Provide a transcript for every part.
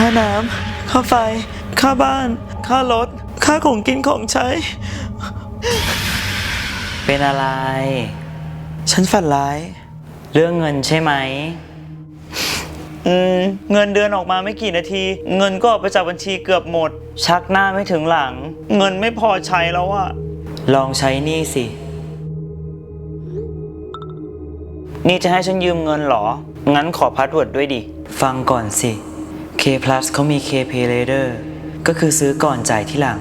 ค่าน้ำ ค่าไฟ ค่าบ้าน ค่ารถ ค่าของกินของใช้ เป็นอะไร ฉันฝันร้าย เรื่องเงินใช่ไหม อืม เงินเดือนออกมาไม่กี่นาที เงินก็ออกไปจากบัญชีเกือบหมด ชักหน้าไม่ถึงหลัง เงินไม่พอใช้แล้วอะลองใช้หนี่สิ นี่จะให้ฉันยืมเงินเหรอ งั้นขอพาสเวิร์ดด้วยดิ ฟังก่อนสิ K Plus เขามี K Pay Later ก็คือซื้อก่อนจ่ายที่หลัง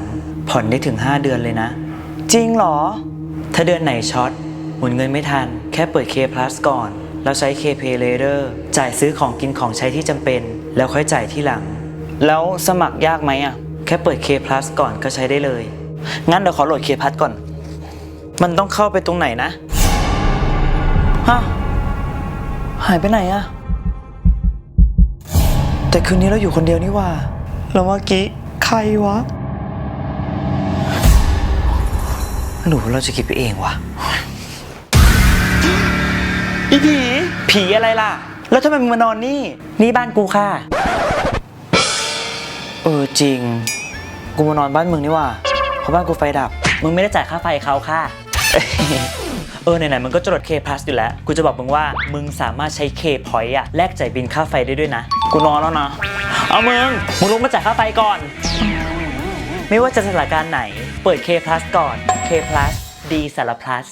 ผ่อนได้ถึง 5 เดือนเลยนะ จริงเหรอ ถ้าเดือนไหนช็อตหมุนเงินไม่ทัน แค่เปิด K Plus ก่อน แล้วใช้ K Pay Later จ่ายซื้อของกินของใช้ที่จำเป็น แล้วค่อยจ่ายที่หลัง แล้วสมัครยากไหมอะ แค่เปิด K Plus ก่อนก็ใช้ได้เลย งั้นเดี๋ยวขอโหลดเคพัทก่อน มันต้องเข้าไปตรงไหนนะฮะหายไปไหนอะ แต่คืนนี้เราอยู่คนเดียวนี่หว่าแล้วเมื่อกี้ใครวะหรือว่าเราจะคิดไปเองวะอีผีผีอะไรล่ะ แล้วทำไมมึงมานอนนี่ นี่บ้านกูค่ะ เออจริง กูมานอนบ้านมึงนี่ว่า เพราะบ้านกูไฟดับ มึงไม่ได้จ่ายค่าไฟเขาค่ะ เออไหนๆมึงก็จรด K Plus อยู่แล้ว กูจะบอกมึงว่ามึงสามารถใช้ K Point อะแลกจ่ายบินค่าไฟได้ด้วยนะ กูนอนแล้วนะ เอามึง มึงลงมาจ่ายค่าไฟก่อน ไม่ว่าจะสถานการณ์ไหน เปิด K Plus ก่อน K Plus ดีสาร plus